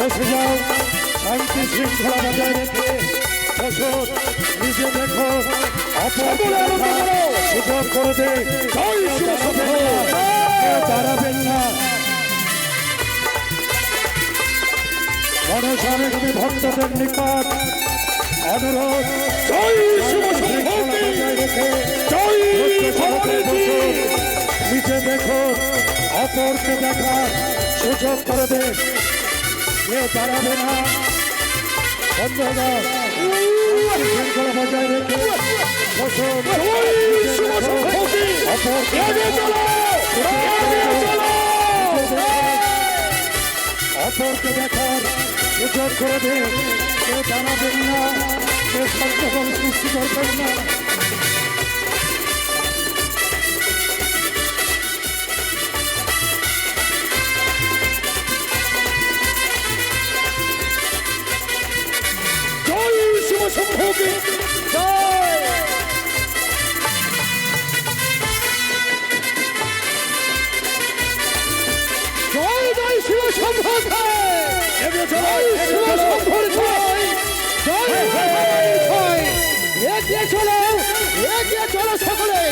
বসে যাও শান্তি শৃঙ্খলা বজায় রেখে বসো নিজে দেখো সুযোগ করে দে দাঁড়াবেন না, গণেশ আমি ভক্তদের নিকট অনুরোধ নিচে দেখো অপরকে দেখা সুযোগ করে দে কেউ দাঁড়াবে না। বন্ধুগণ শৃঙ্খলা বজায় রেখে অপরকে দেখার সুযোগ করে দে। কেউ জানাবেন না। কেউ সন্দেহ সৃষ্টি করবেন না। শম্ভুকে জয়! জয় শিব শম্ভুকে জয় শিব শম্ভুর জয় জয় ভগবানের জয়। এগিয়ে চলো এগিয়ে চলো সকলে।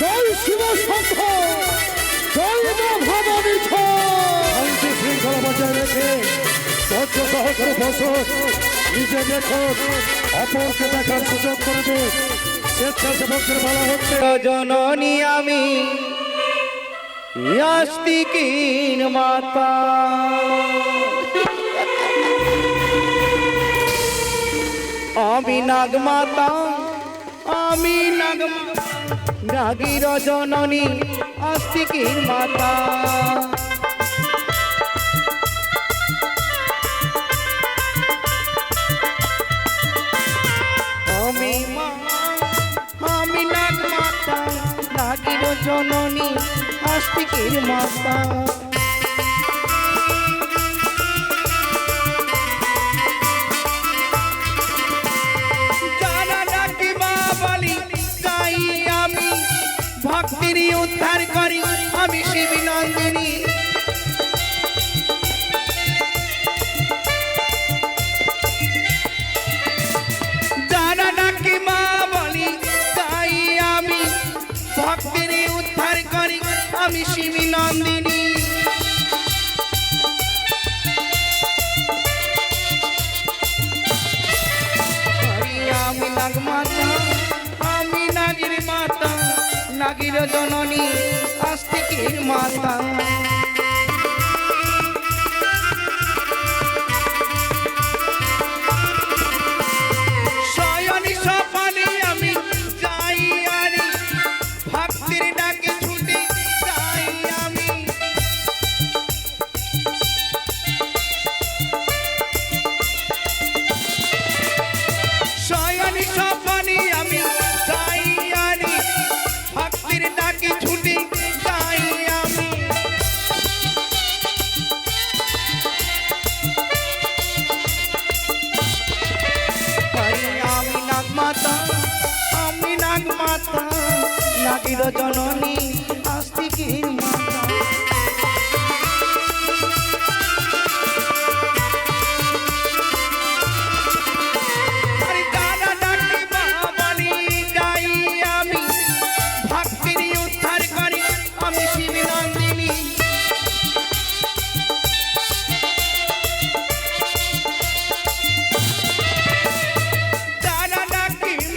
জয় শিব শম্ভ জয় মা জয় শান্তি শৃঙ্খলা বজায় রেখে ধৈর্য সহকারে বসো নিজে দেখো অপরকে দেখার সুযোগ করে দে স্বেচ্ছাসেবকদের বলা জননী আমি, আস্তিকিন মাতা। আমি নাগ মাতা আমি নাগ নাগির জননী, আস্তিকিন মাতা। জননী আস্তিকের মাতা। ভক্তির উদ্ধার করি, আমি শিবী নন্দিনী হরি আমি নাগ মাতা আমি নাগির মাতা, নাগির জননী, আস্তিকির মাতা। জননী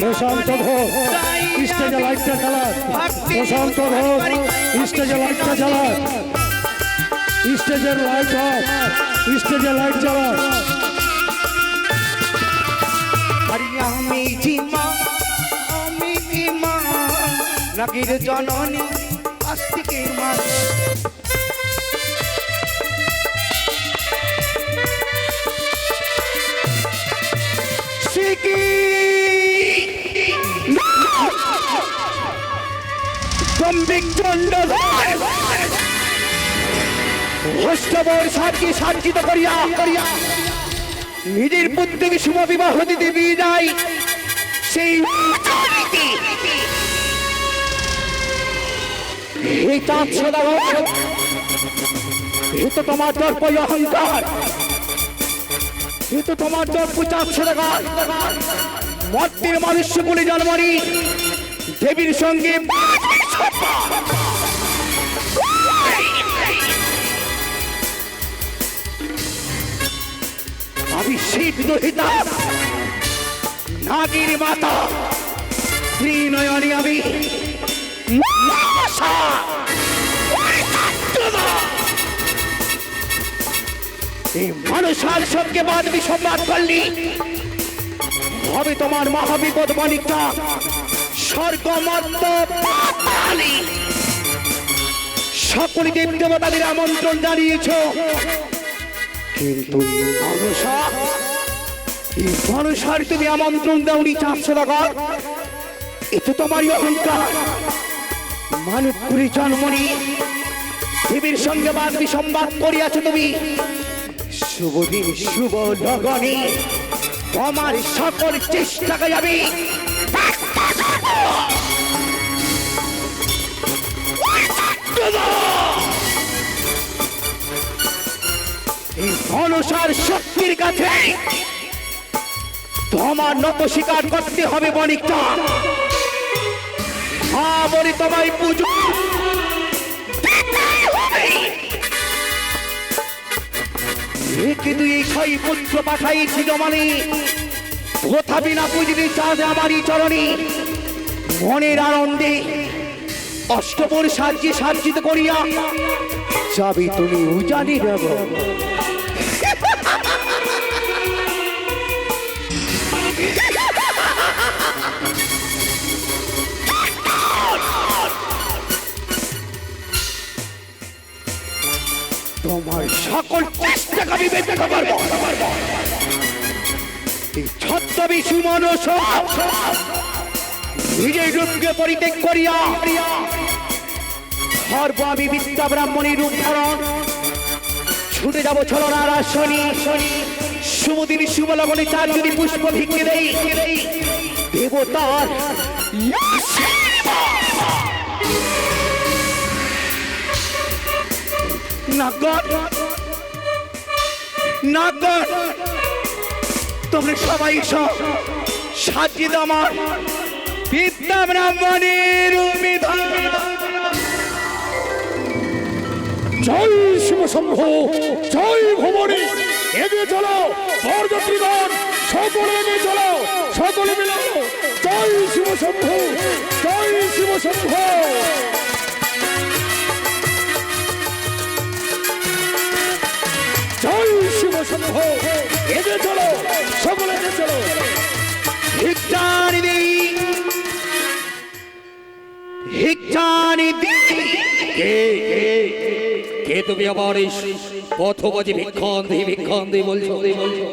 প্রশান্ত ঘোষ, স্টেজে লাইটটা চালান প্রশান্ত ঘোষ, স্টেজে লাইটটা চালান স্টেজের লাইট অফ, স্টেজে লাইট চালান জননী, আস্তিকের মা দম্বিক চন্ড অষ্টবর সাতকে সার্জিত করিয়া করিয়া নিজের পুত্রকে শুভ বিবাহ দিতে দিয়ে। যায় সেই তো তোমার দর্প অহংকার। কিন্তু তোমার চারশো টাকা মর্তের মানুষ বলে জন্মনি দেবীর সঙ্গে আমি শিব দহিতা নাগির মাতা, ত্রিনয়নী আমি! এই মানুষার সঙ্গে বাদবি সম্বাদ করলি। হবে তোমার মহাবিপদ মানিকটা স্বর্গমত্ত পাতালি। সকল দেব দেবতাদের আমন্ত্রণ জানিয়েছ। কিন্তু মানুষা মানুষার তুমি আমন্ত্রণ দাওনি চারশো টাকা এতে তোমারই অহংকার। মানব করে জন্মনি, দেবীর সঙ্গে বাদবি সম্বাদ করিয়াছ তুমি। শুভ দিন শুভ লগনে তোমার সকল চেষ্টাকে যাবে এই শক্তির কাছে তোমার নত স্বীকার করতে হবে, বণিকটা। হ্যাঁ বলি তোমায় পুজো। একে দুই ছয় পুত্র পাঠাইছি জমানে তথাপি না পুজলি চাঁদ আমারই চরণে। মনের আনন্দে অষ্টপর সাজিয়ে সাজ্জিত করিয়া যাবি তুমি উজানি দেব তোমার সকল চেষ্টাকে আমি বেঁচে এই ছদ্মবেশী মনস নিজের রূপকে পরিত্যাগ করিয়া সর্ব আমি বিদ্যা ব্রাহ্মণী রূপ ধারণ। ছুটে যাব ছলনার আসনি। সুমদিনী শুভলগনে চার যদি পুষ্প ভিক্ষে দেই, দেবতার নাগর নাগর, তোমরা সবাই সব সাজিয়ে দাও ব্রাহ্মণের জয় শিব শম্ভু জয় ভুবনী। এগিয়ে চলো বরযাত্রীগণ সকলে এগিয়ে চলো, সকলে মিলে জয় শিব শম্ভু জয় শিব শম্ভু জয় শিব শম্ভু এগিয়ে চলো, সকলে এগিয়ে চলো। ভিক্ষানি তুমি আমার এই পথবাজি ভিক্ষণ দি ভিক্ষণ দি বলছো। বলছো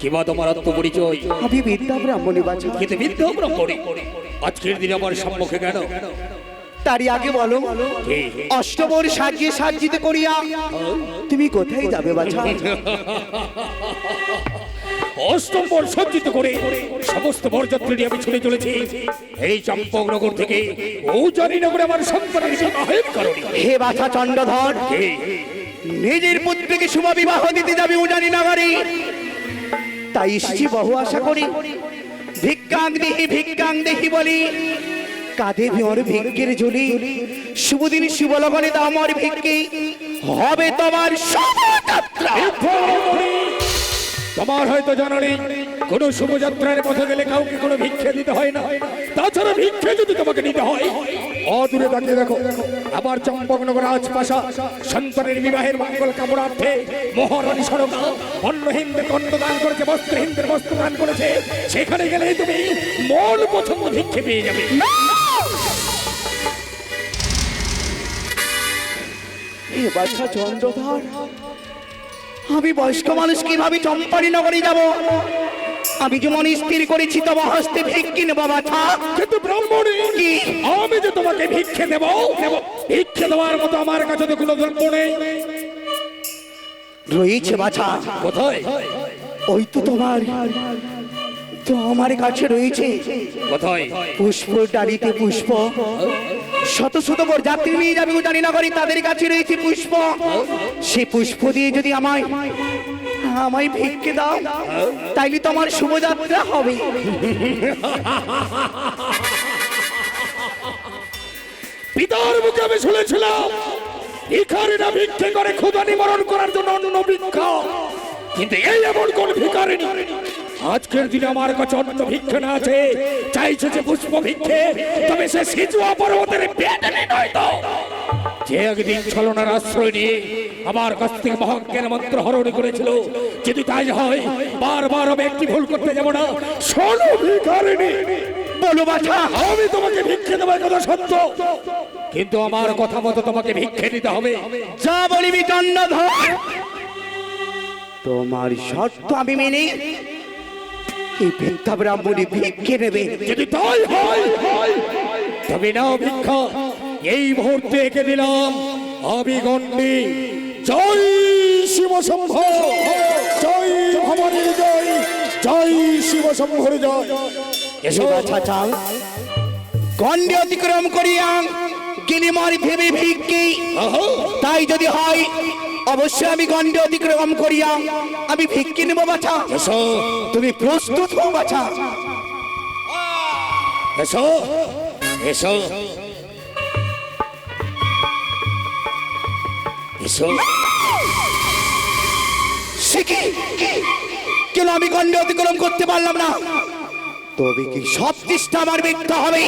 কিবা তোমার আত্মপরিচয়? আমি বিদ্যা ব্রাহ্মণী বাজি কিন্তু বিদ্যা ব্রাহ্মণী? আজকের দিন আমার সম্মুখে কেন? তারই আগে বলো কে? অষ্টমর সাজিয়ে সাজিতে করিয়া তুমি কোথায় যাবে বাছা? অষ্টম বর সজ্জিত করে সমস্ত বরযাত্রী নিয়ে আমি ছুটে চলেছি। এই চম্পকনগর থেকে ঔজানীনগরে আমার সন্তানের বিবাহের কারণে হে বাছা চন্ডধর কে? নিজের পুত্রকে শুভ বিবাহ দিতে যাবে উজানি নগরে তাই এসেছি বহু আশা করি। ভিক্ষাং দেহি ভিক্ষাং দেহি বলি। কাঁধে ভিওর ভিক্ষের ঝুলি। শুভদিন শুভ লগনে দাও আমার ভিক্ষে। হবে তোমার শোভাযাত্রা। তোমার হয়তো জানা নেই কোন শুভযাত্রার পথে গেলে কাউকে কোনো ভিক্ষে দিতে হয় না। তাছাড়া ভিক্ষে যদি তোমাকে নিতে হয়, অদূরে দাঁড়িয়ে দেখো, আবার চম্পকনগর রাজপাশা সন্তানের বিবাহের মঙ্গল কামনার্থে মহারানী হিন্দে কণ্ঠ দান করেছে বস্ত্র হিন্দের বস্ত্র দান করেছে। সেখানে গেলে তুমি মন পছন্দ ভিক্ষে পেয়ে যাবে। এ বাছা চন্দ্রধর আমি বয়স্ক মানুষ কীভাবে চম্পারি নগরে যাব? আমি যেমন স্থির করেছি তবে হস্তে ভিক্ষি নেব বাছা। কিন্তু ব্রাহ্মণী। কি? আমি যে তোমাকে ভিক্ষে দেব ভিক্ষে দেওয়ার মতো আমার কাছে তো কোনো দ্রব্য নেই। রয়েছে বাছা। কোথায়? ওই তো তোমার তো আমার কাছে রয়েছে। কোথায়? পুষ্প ডালিতে পুষ্প। শত শত বর যাত্রী নিয়ে যাবে জানি না করি তাদের কাছে রয়েছে পুষ্প। সে পুষ্প দিয়ে যদি আমায় আমায় ভিক্ষে দাও তাইলে তোমার শুভযাত্রা হবে। পিতার মুখে আমি শুনেছিলাম ভিখারিরা ভিক্ষে করে ক্ষুধা নিবারণ করার জন্য অন্য ভিক্ষা। কিন্তু এই এমন কোন ভিখারিনী আজকের দিনে আমার কাছে অন্য ভিক্ষে না আছে। চাইছে যে পুষ্প ভিক্ষে। তবে সে সিজুয়া পর্বতের নয় তো। যে একদিন ছলনার আশ্রয় নিয়ে আমার কাছ থেকে মহাজ্ঞান মন্ত্র হরণ করেছিল। যদি তাই হয় বারবার আমি একটি ভুল করতে যাব না। শোনো ভিখারিনী বলো বাছা আমি তোমাকে ভিক্ষে দেবার কথা সত্য। কিন্তু আমার কথা মতো তোমাকে ভিক্ষে দিতে হবে। যা বলিবি চন্দ্রধর তোমার শর্ত আমি মেনে এই ভিক্ষা ব্রাহ্মণী ভিক্ষে নেবে। যদি তাই হয় তবে নাও ভিক্ষা। এই মুহূর্তে এঁকে দিলাম আমি গণ্ডি। জয় শিব শম্ভ জয় ভবানী জয় জয় শিব শম্ভর জয় এসো বাছা চাও গণ্ডে অতিক্রম করিয়া গিনিমার ভেবে ভিক্ষে। তাই যদি হয় অবশ্যই আমি গণ্ডে অতিক্রম করিয়া আমি ভিক্ষে নেব বাছা। তুমি প্রস্তুত হও বাছা। এসো। এসো। এসো। সে কি? কেন আমি গণ্ডে অতিক্রম করতে পারলাম না? তবে কি সব চেষ্টা আমার মিথ্যা হবে?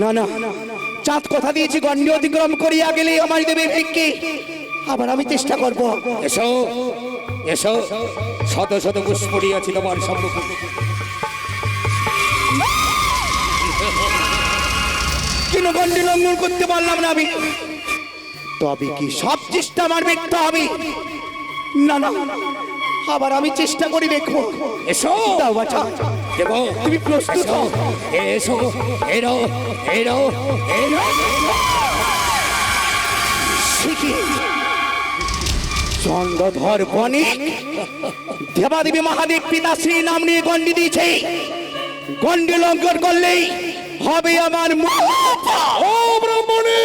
না না। চাঁদ কথা দিয়েছি গণ্ডে অতিক্রম করিয়া গেলে আমার দেবে ভিক্ষে আবার আমি চেষ্টা করব। এসো এসো শত শত পুষ্পড়ি আছে তোমার সম্মুখে। কেন গণ্ডে লঙ্ঘন করতে পারলাম না আমি? তবে কি সব চেষ্টা আমার মিথ্যা হবে? না না আবার আমি চেষ্টা করি দেখব। এসো দাও বাছা। দেব। তুমি প্রস্তুত হও। এসো এরো এরো এরো। শিখি। চন্দ্রধর বণিক দেবাদেবী মহাদেব পিতাশ্রী নাম নিয়ে গন্ডি দিয়েছে। গন্ডি লঙ্ঘন করলেই হবে আমার ও ব্রাহ্মণী!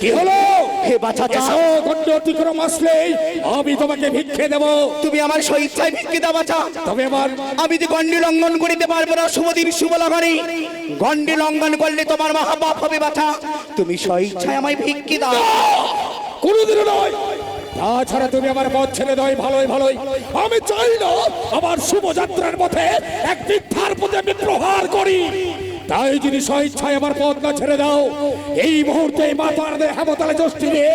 কি হলো? হে বাছা চাও। গণ্ড অতিক্রম আসলেই আমি তোমাকে ভিক্ষে দেব। তুমি আমার স্বইচ্ছায় ভিক্ষে দাও বাছা। তবে আমার আমি যে গন্ডি লঙ্ঘন করিতে পারব না শুভদিন শুভ লগনে গন্ডি লঙ্ঘন করলে তোমার মহাপাপ হবে বাছা। তুমি স্বইচ্ছায় আমায় ভিক্ষে দাও। কোনোদিনও নয়। তাছাড়া তুমি আমার পথ ছেড়ে দাও ভালোই ভালোই। আমি চাই না আমার শুভযাত্রার পথে এক মিথ্যার প্রতি আমি প্রহার করি। তাই যদি স্বেচ্ছায় আমার পথ না ছেড়ে দাও এই মুহূর্তে মাতার দেহ হেমতালে জ্যোষ্ঠী দিয়ে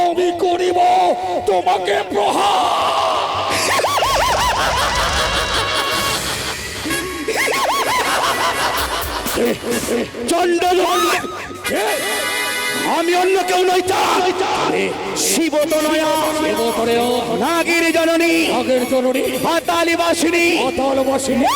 আমি করিব তোমাকে প্রহার। চন্দ্রধর আমি অন্য কেউ নই শিব তো নাগের জননী। আগের জননী। পাতালি বাসিনী। অতল বসিনি।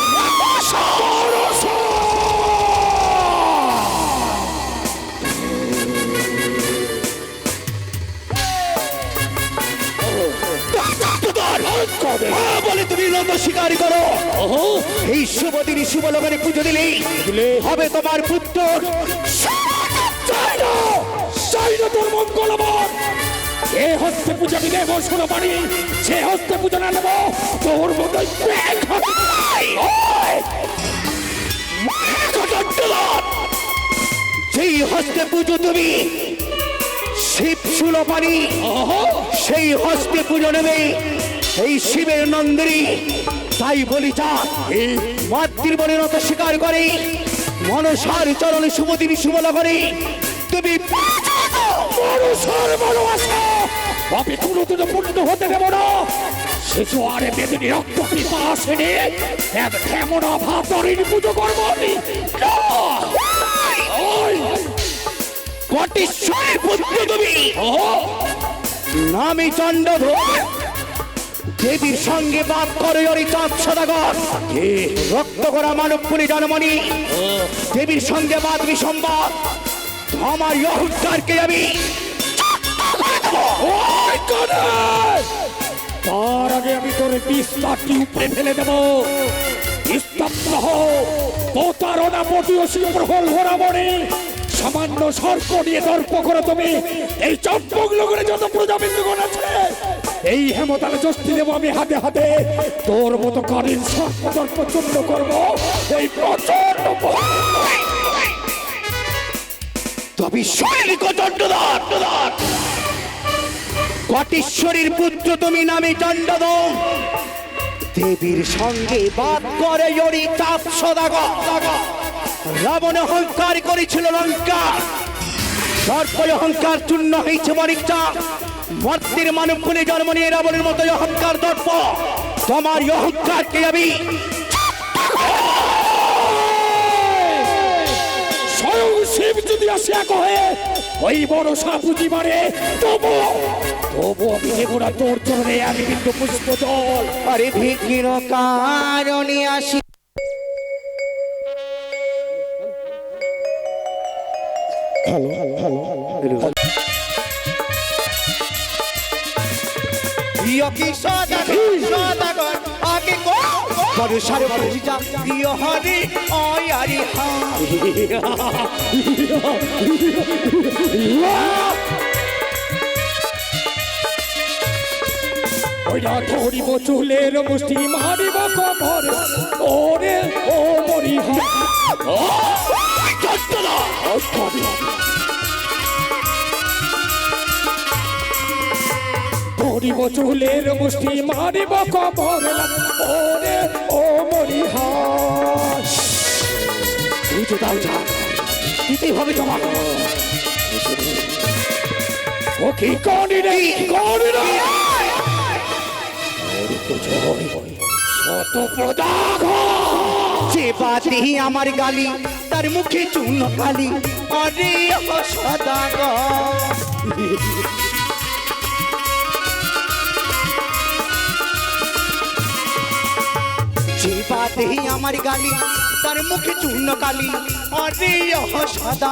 বলে তুমি নত স্বীকার করো। এই শুভ দিনে শুভ লগনে পুজো দিলেই দিলে? হবে তোমার পুত্র। চাই না তোর মঙ্গল আমার এ হস্তে পূজা দিলে বসুন পারি সে হস্তে পূজা না নেব তোর মতো! যেই হস্তে পুজো তুমি শিব সুলপানি আহা! সেই হস্তে পুজো নেবে এই শিবের নন্দিনী। তাই বলি চা মাতৃবনের মতো স্বীকার করে মনসার চরণে শুভদিন শুভ লগনে তুমি মানুষের ভালোবাসা আমি কোনো দিনও পূর্ণ হতে দেব না শিশু আরে বেদিনী রক্ত কৃপা আসেনি এক কেমন ভাতরিন পুজো করব আমি! ওই! পুত্র তুমি! নামে চন্দ্রধর দেবীর সঙ্গে বাদ করে ওই চাঁদ সদাগর রক্ত করা মানবপুরী জনমণি দেবীর সঙ্গে বাদ বিসম্বাদ আমার ইহুদ্দারকে আমি! তার আগে আমি তোর বিস্তারটি উপরে ফেলে দেব। স্তব্ধ হও প্রতারণা হল সামান্য সর্প নিয়ে দর্প করে তুমি। এই চম্পক নগরে যত প্রজাবিন্দুগণ আছে, এই হেমতালে যষ্টি দেবো আমি হাতে হাতে। তোর মতো কালীন সর্প করব। এই প্রচণ্ড তবে শৈলিক চন্ডদার কটেশ্বরীর পুত্র তুমি নামে চন্ডদম দেবীর সঙ্গে বাদ করে জড়ি চাপ সদাগর। রাবণ অহংকার করেছিল লঙ্কা। তারপরে অহংকার চূর্ণ হয়েছে মরিচা। মর্তির মানব খুলে জন্ম নিয়ে রাবণের মতো অহংকার দর্প। তোমার অহংকারকে আমি স্বয়ং শিব যদি আসিয়া কহে, ওই বড় সাপুজি মারে তবু তবু আমি দেবো না তোর চরণে আমি কিন্তু পুষ্প জল আরে ভিকির কারণে আসি ইয়কি সদাগর সদাগর আগে গো বর্ষার পূজা প্রিয় হরি অয় আরে হা ওইটা ধরিব চুলের মুষ্টি মারিব কবর। ওরে ও মরি ধরিব চুলের মুষ্টি মারিব কবর। ওরে ও মরি তুই তো দাও যা দিতেই হবে তোমার ও কি করি রে করি রে যে বাদে আমার গালি তার মুখে চূর্ণ খালি অরে সদাগর যে আমার গালি তার মুখে চূর্ণ কালি অরে সদা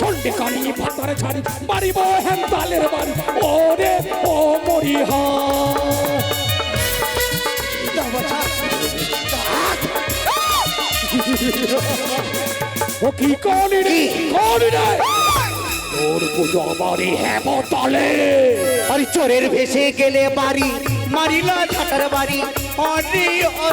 সন্ডে কানি ভাতার ছাড় মারিব হেন তালের বাড়ি। ওরে ও মরি হা ও কি করি রে করি রে তোর পুজো বাড়ি হ্যাঁ তলে। আরে চোরের ভেসে গেলে বাড়ি মারিলা ঝাটার বাড়ি। অরে ও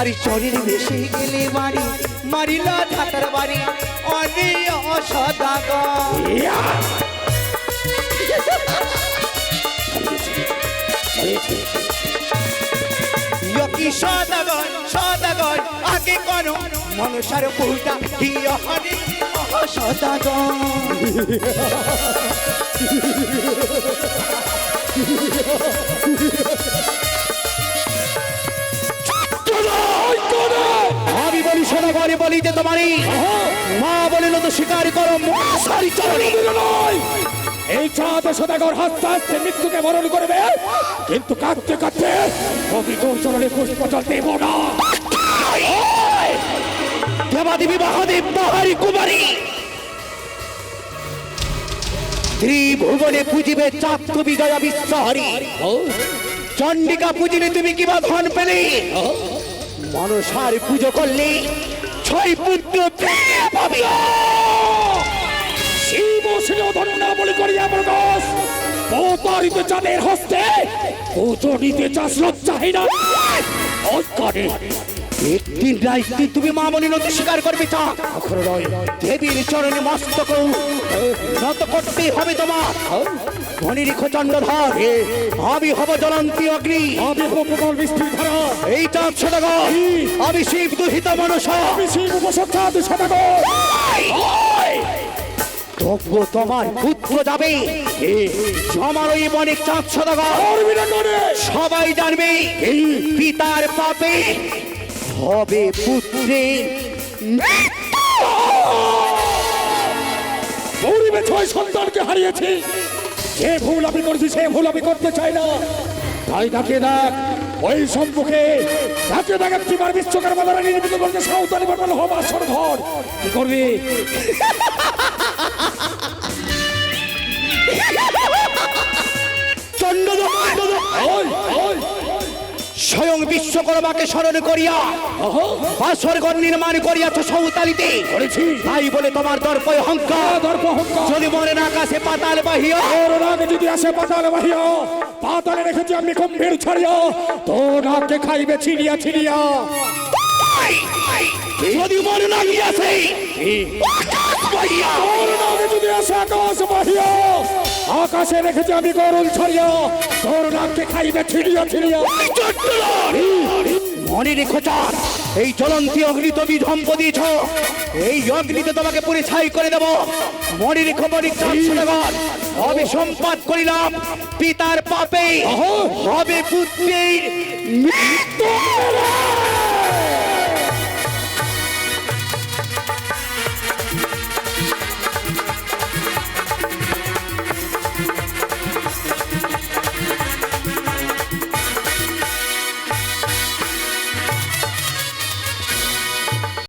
আরে চোরের ভেসে গেলে বাড়ি, মারিলা ঝাটার বাড়ি অরে ও সদাগর সদাগর সদাগর আগে করো। মনসার পূজা হিয় হরে সদাগর আমি বলি সদাগরে বলি যে তোমারই। মা বলিল তো স্বীকার করো মশারি চরণী। এই চাঁদ সদাগর হাসতে হাসতে মৃত্যুকে বরণ করবে। কিন্তু কাঁদতে কাঁদতে কবি চরণে পুষ্প জল দেব না। দেবাদেবী মহাদেব মহারি কুমারী! ত্রিভুবনে পুজিবে চাত্র বিজয়া বিশ্বহরি। চণ্ডিকা পুজিলে তুমি কিবা ধন পেলে? মনসার পুজো করলে ছয় পুত্র পাবে। শিব বলে চাঁদের হস্তে পুজো চাস লজ্জাহীন ওই একদিন রাইতে তুমি মামনি নদী স্বীকার করবে তা দেবীর চরণে মস্তক। নত করতে হবে তোমার। ধনী রেখো চন্দ্রধর আমি হব জ্বলন্তি অগ্নি। আমি প্রবল বৃষ্টির ধারা। এই চাঁদ সদাগর আমি শিব দুহিত মনসা। আমি শিব উপসৎ চাঁদ সদাগর তবুও তোমার পুত্র যাবে। আমার ওই অনেক চাঁদ সদাগর। সবাই জানবে পিতার পাপে হবে পুত্রের গৌরীবে ছয় সন্তানকে হারিয়েছি। যে ভুল আমি করেছি সে ভুল আমি করতে চাই না। তাই তাকে দেখ ওই সম্মুখে তাকে দেখ একটিবার বিশ্বকর্মা দ্বারা নির্মিত করতে সাঁওতালি বাটাল হবা সরধর কি করবি? চন্দ্রদম ওই ওই। স্বয়ং বিশ্বকর্মাকে স্মরণ করিয়া আহা, বাসর ঘর নির্মাণ করিয়াছ সৌতালিতে তাই বলে তোমার দর্প অহংকার। দর্প অহংকার। যদি মনে না আকাশে পাতাল বাহিয়া যদি আসে পাতালে বাহিয়া পাতালে রেখেছি আমি গম্ভীর ছাড়িয়া তোর নাকে খাইবে ছিড়িয়া ছিড়িয়া। যদি মনে না গিয়াছে যদি আসে আকাশ বাহিয়া আকাশে রেখেছি আমি গরুল ছাড়িয়া। নাকে খাইবে ছিড়িয়া ছিড়িয়া। মনে রেখো চাঁদ এই জ্বলন্তি অগ্নি তুমি ধ্বম্প দিয়েছ। এই অগ্নিতে তোমাকে পুরে ছাই করে দেব। মনে রেখো মনে চাঁদ হবে সম্পাদ করিলাম পিতার পাপে হবে পুত্রের মৃত্যু।